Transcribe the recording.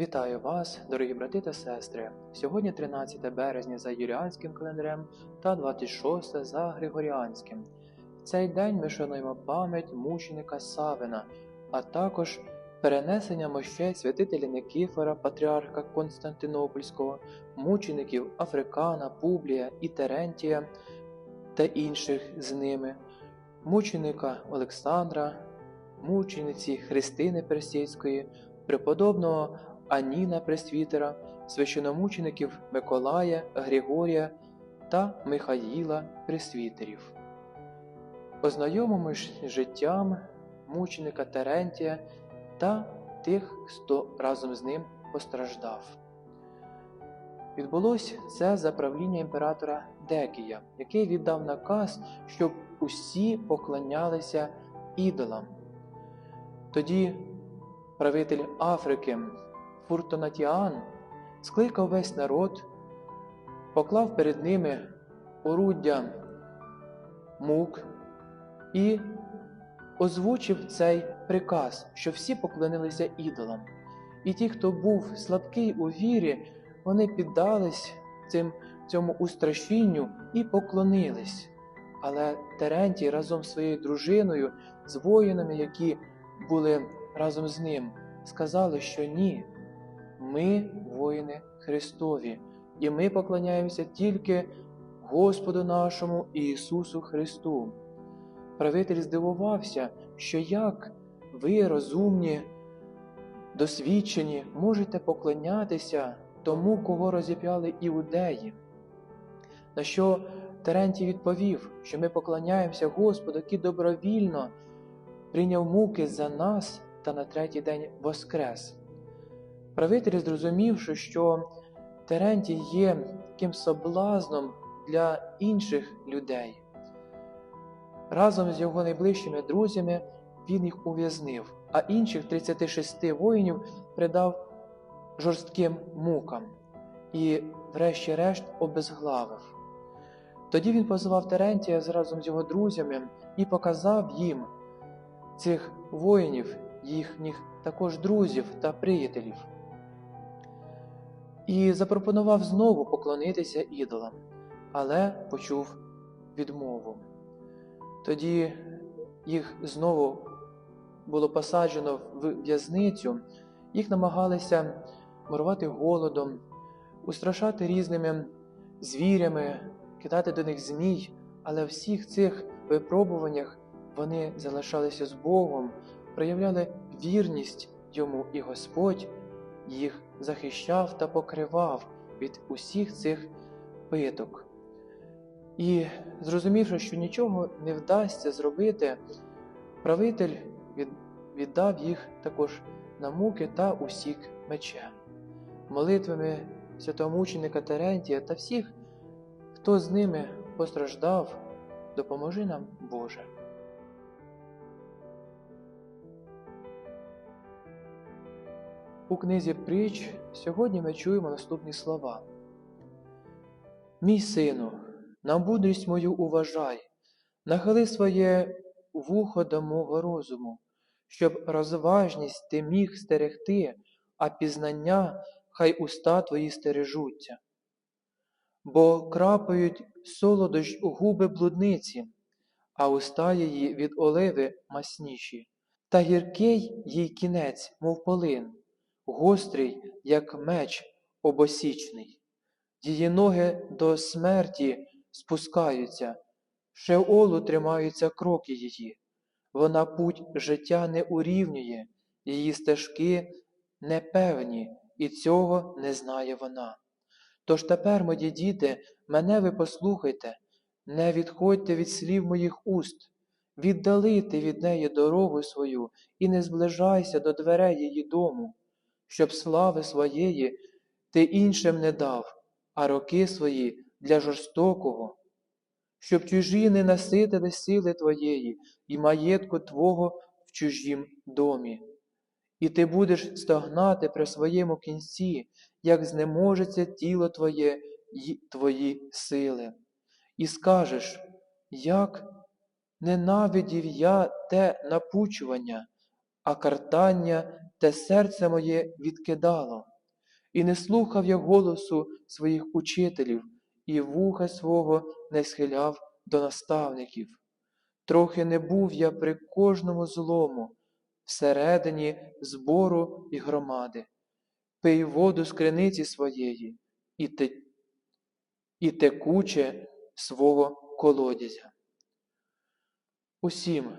Вітаю вас, дорогі брати та сестри. Сьогодні 13 березня за юліанським календарем та 26 за Григоріанським. В цей день ми шануємо пам'ять мученика Савина, а також перенесення мощей святителя Никифора, патріарха Константинопольського, мучеників Африкана, Публія і Терентія та інших з ними, мученика Олександра, мучениці Христини Персійської, преподобного Аніна Пресвітера, священомучеників Миколая, Григорія та Михаїла Пресвітерів. Ознайомимось з життям мученика Терентія та тих, хто разом з ним постраждав. Відбулось це за правління імператора Декія, який віддав наказ, щоб усі поклонялися ідолам. Тоді правитель Африки Фуртонатіан скликав весь народ, поклав перед ними оруддя мук і озвучив цей приказ, що всі поклонилися ідолам. І ті, хто був слабкий у вірі, вони піддались цим, цьому устрашінню і поклонились. Але Терентій разом з своєю дружиною, з воїнами, які були разом з ним, сказали, що ні, ми воїни Христові, і ми поклоняємося тільки Господу нашому Ісусу Христу. Правитель здивувався, що як ви, розумні, досвідчені, можете поклонятися тому, кого розіп'яли іудеї. На що Терентій відповів, що ми поклоняємося Господу, який добровільно прийняв муки за нас та на третій день воскрес. Правитель, зрозумівши, що Терентій є таким соблазном для інших людей, разом з його найближчими друзями він їх ув'язнив, а інших 36 воїнів придав жорстким мукам і, врешті-решт, обезглавив. Тоді він позвав Терентія разом з його друзями і показав їм цих воїнів, їхніх також друзів та приятелів, і запропонував знову поклонитися ідолам, але почув відмову. Тоді їх знову було посаджено в в'язницю, їх намагалися морувати голодом, устрашати різними звірями, кидати до них змій, але всіх цих випробуваннях вони залишалися з Богом, проявляли вірність йому, і Господь їх захищав та покривав від усіх цих питок. І, зрозумівши, що нічого не вдасться зробити, правитель віддав їх також на муки та усік мечем, молитвами святомученика Терентія та всіх, хто з ними постраждав, допоможи нам, Боже. У книзі притч сьогодні ми чуємо наступні слова. Мій сину, на мудрість мою уважай, нахили своє вухо до мого розуму, щоб розважність ти міг стерегти, а пізнання хай уста твої стережуться. Бо крапають солодощ у губи блудниці, а уста її від оливи масніші, та гіркий їй кінець, мов полин, гострий, як меч обосічний. Її ноги до смерті спускаються, шеолу тримаються кроки її. Вона путь життя не урівнює, її стежки непевні, і цього не знає вона. Тож тепер, мої діти, мене ви послухайте, не відходьте від слів моїх уст, віддалити від неї дорогу свою і не зближайся до дверей її дому, щоб слави своєї ти іншим не дав, а роки свої для жорстокого, щоб чужі не наситили сили твоєї і маєтку Твого в чужім домі. І ти будеш стогнати при своєму кінці, як знеможеться тіло Твоє й Твої сили. І скажеш, як ненавидів я те напучування, а картання те серце моє відкидало. і не слухав я голосу своїх учителів, і вуха свого не схиляв до наставників. Трохи не був я при кожному злому, всередині збору і громади. Пий воду з криниці своєї і, те, і текуче свого колодязя. Усім